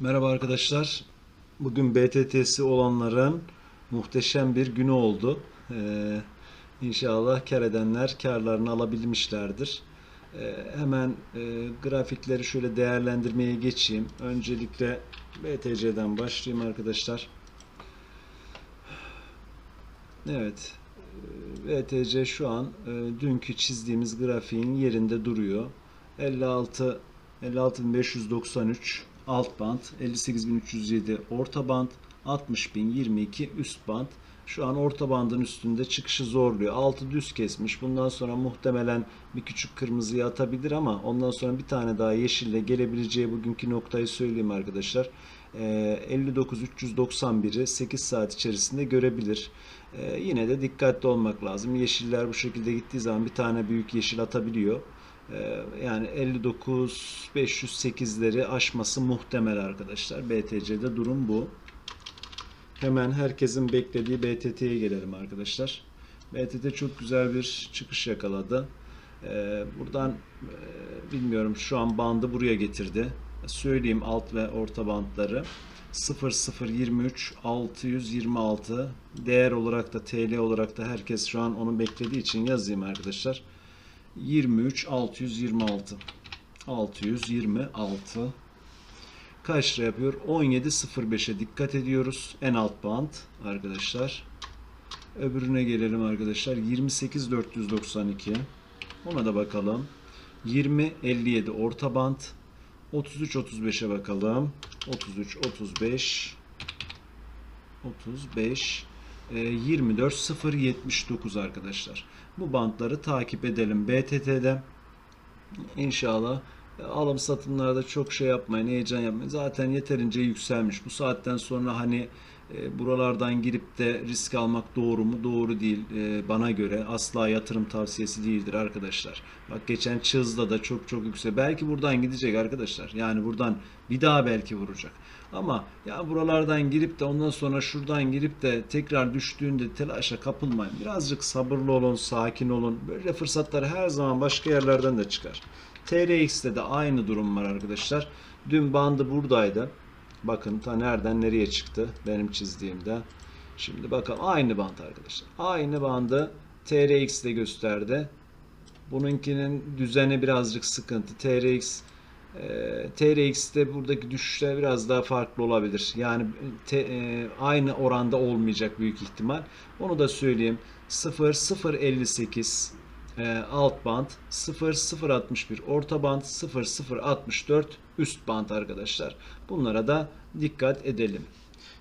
Merhaba arkadaşlar. Bugün BTT'si olanların muhteşem bir günü oldu. Ee, inşallah kar edenler karlarını alabilmişlerdir. Ee, hemen e, grafikleri şöyle değerlendirmeye geçeyim. Öncelikle BTC'den başlayayım arkadaşlar. Evet. e, BTC şu an e, dünkü çizdiğimiz grafiğin yerinde duruyor. 56 56593 alt band, 58307 orta band, 60022 üst band. Şu an orta bandın üstünde çıkışı zorluyor. Altı düz kesmiş. Bundan sonra muhtemelen bir küçük kırmızıya atabilir ama ondan sonra bir tane daha yeşille gelebileceği bugünkü noktayı söyleyeyim arkadaşlar. Ee, 59 391'i 8 saat içerisinde görebilir. Ee, yine de dikkatli olmak lazım. Yeşiller bu şekilde gittiği zaman bir tane büyük yeşil atabiliyor. Ee, yani 59 508'leri aşması muhtemel arkadaşlar. BTC'de durum bu. Hemen herkesin beklediği BTT'ye gelelim arkadaşlar. BTT çok güzel bir çıkış yakaladı. Ee, buradan e, bilmiyorum şu an bandı buraya getirdi. Söyleyeyim alt ve orta bandları. 0023 626 değer olarak da TL olarak da herkes şu an onu beklediği için yazayım arkadaşlar. 23 626 626 kaç lira yapıyor? 17.05'e dikkat ediyoruz. En alt band arkadaşlar. Öbürüne gelelim arkadaşlar. 28.492 ona da bakalım. 20.57 orta band. 33.35'e bakalım. 33 35 35 e, 24 0 79 arkadaşlar. Bu bantları takip edelim BTT'de. İnşallah e, alım satımlarda çok şey yapmayın, heyecan yapmayın. Zaten yeterince yükselmiş. Bu saatten sonra hani e, buralardan girip de risk almak doğru mu? Doğru değil. E, bana göre asla yatırım tavsiyesi değildir arkadaşlar. Bak geçen Çız'da da çok çok yüksek. Belki buradan gidecek arkadaşlar. Yani buradan bir daha belki vuracak. Ama ya buralardan girip de ondan sonra şuradan girip de tekrar düştüğünde telaşa kapılmayın. Birazcık sabırlı olun, sakin olun. Böyle fırsatlar her zaman başka yerlerden de çıkar. TRX'te de aynı durum var arkadaşlar. Dün bandı buradaydı. Bakın ta nereden nereye çıktı benim çizdiğimde. Şimdi bakalım aynı band arkadaşlar. Aynı bandı TRX'de gösterdi. Bununkinin düzeni birazcık sıkıntı. TRX e, TRX'te buradaki düşüşler biraz daha farklı olabilir. Yani te, e, aynı oranda olmayacak büyük ihtimal. Onu da söyleyeyim. 0 058 e, alt band 0061 orta band 0064 üst band arkadaşlar. Bunlara da dikkat edelim.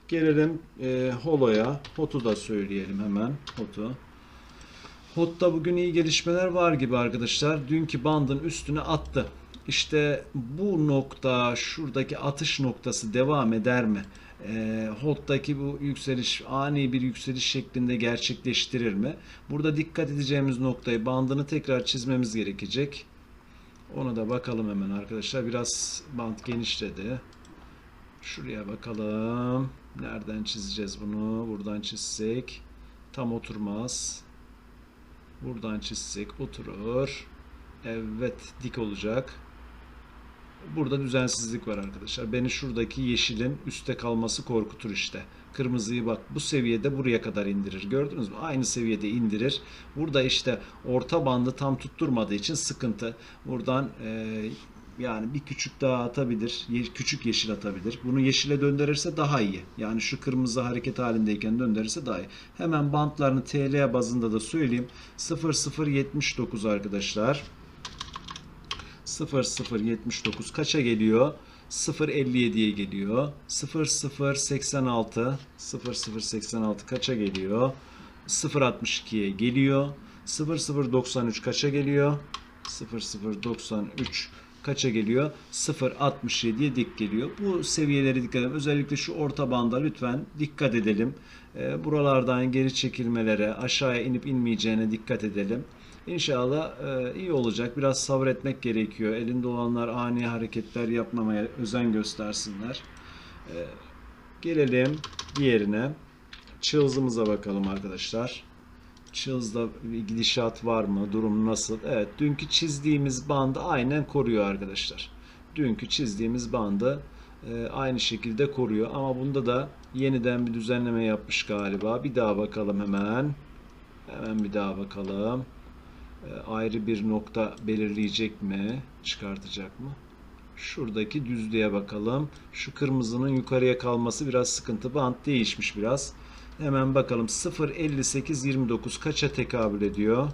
Gelelim e, Holo'ya. HOT'u da söyleyelim hemen. HOT'u. HOT'ta bugün iyi gelişmeler var gibi arkadaşlar. Dünkü bandın üstüne attı. İşte bu nokta, şuradaki atış noktası devam eder mi? E, HOT'taki bu yükseliş ani bir yükseliş şeklinde gerçekleştirir mi? Burada dikkat edeceğimiz noktayı bandını tekrar çizmemiz gerekecek. Ona da bakalım hemen arkadaşlar. Biraz band genişledi. Şuraya bakalım. Nereden çizeceğiz bunu? Buradan çizsek tam oturmaz. Buradan çizsek oturur. Evet dik olacak. Burada düzensizlik var arkadaşlar. Beni şuradaki yeşilin üstte kalması korkutur işte. Kırmızıyı bak bu seviyede buraya kadar indirir. Gördünüz mü? Aynı seviyede indirir. Burada işte orta bandı tam tutturmadığı için sıkıntı. Buradan e, yani bir küçük daha atabilir. Küçük yeşil atabilir. Bunu yeşile döndürürse daha iyi. Yani şu kırmızı hareket halindeyken döndürürse daha iyi. Hemen bantlarını TL bazında da söyleyeyim. 0079 arkadaşlar. 0079 kaça geliyor? 057'ye geliyor. 0086 0086 kaça geliyor? 062'ye geliyor. 0093 kaça geliyor? 0093 kaça geliyor? 0.67'ye dik geliyor. Bu seviyelere dikkat edelim. Özellikle şu orta banda lütfen dikkat edelim. Ee, buralardan geri çekilmelere, aşağıya inip inmeyeceğine dikkat edelim. İnşallah e, iyi olacak. Biraz sabretmek gerekiyor. Elinde olanlar ani hareketler yapmamaya özen göstersinler. E, gelelim diğerine. Çılzımıza bakalım arkadaşlar. Chills'da bir gidişat var mı? Durum nasıl? Evet, dünkü çizdiğimiz bandı aynen koruyor arkadaşlar. Dünkü çizdiğimiz bandı e, aynı şekilde koruyor. Ama bunda da yeniden bir düzenleme yapmış galiba. Bir daha bakalım hemen. Hemen bir daha bakalım. E, ayrı bir nokta belirleyecek mi? Çıkartacak mı? Şuradaki düzlüğe bakalım. Şu kırmızının yukarıya kalması biraz sıkıntı. Bant değişmiş biraz. Hemen bakalım 0.58.29 kaça tekabül ediyor?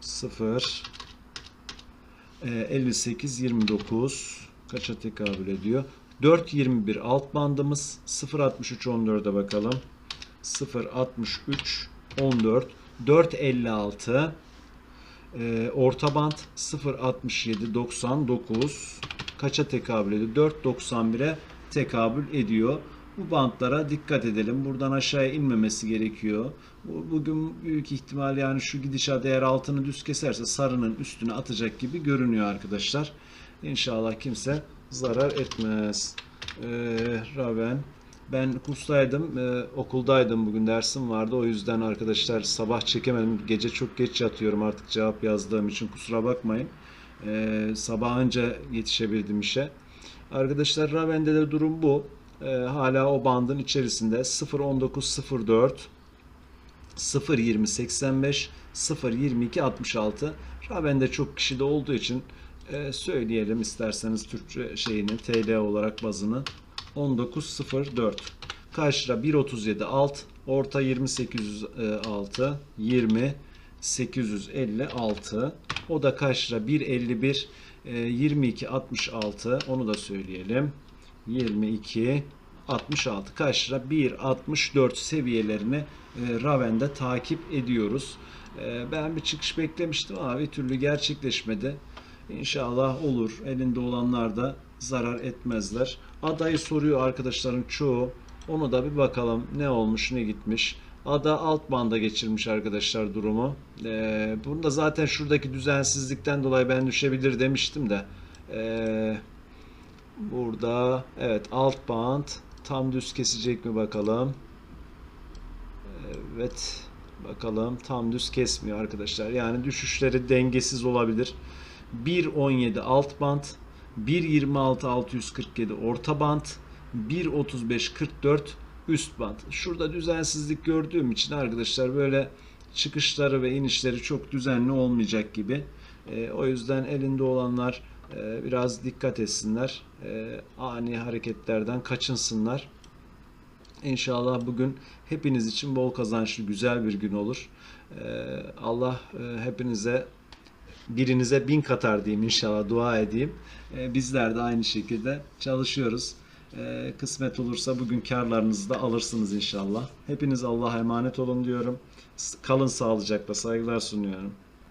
0 58.29 kaça tekabül ediyor? 4.21 alt bandımız 0.63.14'e bakalım. 0.63.14 4.56 ee, orta band 0.67.99 kaça tekabül ediyor? 4.91'e tekabül ediyor. Bu bantlara dikkat edelim. Buradan aşağıya inmemesi gerekiyor. Bu- Bugün büyük ihtimal yani şu gidişat eğer altını düz keserse sarının üstüne atacak gibi görünüyor arkadaşlar. İnşallah kimse zarar etmez. Ee, Raven ben kurstaydım, e, okuldaydım bugün dersim vardı. O yüzden arkadaşlar sabah çekemedim. Gece çok geç yatıyorum artık cevap yazdığım için kusura bakmayın. Ee, sabah önce yetişebildim işe. Arkadaşlar Raven'de de durum bu. Ee, hala o bandın içerisinde 0.19.04 0.20.85 0.22.66 Raven'de çok kişi de olduğu için e, söyleyelim isterseniz Türkçe şeyini TL olarak bazını 19.04 Karşıda 1.37 alt. Orta 20.806 20 856 o da kaç lira? 1.51 e, 22 66 onu da söyleyelim. 22 66 kaç lira? 1.64 seviyelerini e, Raven'de takip ediyoruz. E, ben bir çıkış beklemiştim. Ama bir türlü gerçekleşmedi. İnşallah olur. Elinde olanlar da zarar etmezler. Adayı soruyor arkadaşların çoğu. Onu da bir bakalım ne olmuş ne gitmiş. Ada alt banda geçirmiş arkadaşlar durumu. Ee, bunda zaten şuradaki düzensizlikten dolayı ben düşebilir demiştim de. Ee, burada evet alt band tam düz kesecek mi bakalım. Evet bakalım tam düz kesmiyor arkadaşlar. Yani düşüşleri dengesiz olabilir. 1.17 alt band 1.26 647 orta band 1.35 44 üst band. Şurada düzensizlik gördüğüm için arkadaşlar böyle çıkışları ve inişleri çok düzenli olmayacak gibi. E, o yüzden elinde olanlar e, biraz dikkat etsinler. E, ani hareketlerden kaçınsınlar. İnşallah bugün hepiniz için bol kazançlı güzel bir gün olur. E, Allah e, hepinize birinize bin katar diyeyim inşallah dua edeyim. E, bizler de aynı şekilde çalışıyoruz. E, kısmet olursa bugün karlarınızı da alırsınız inşallah. Hepiniz Allah'a emanet olun diyorum. Kalın sağlıcakla saygılar sunuyorum.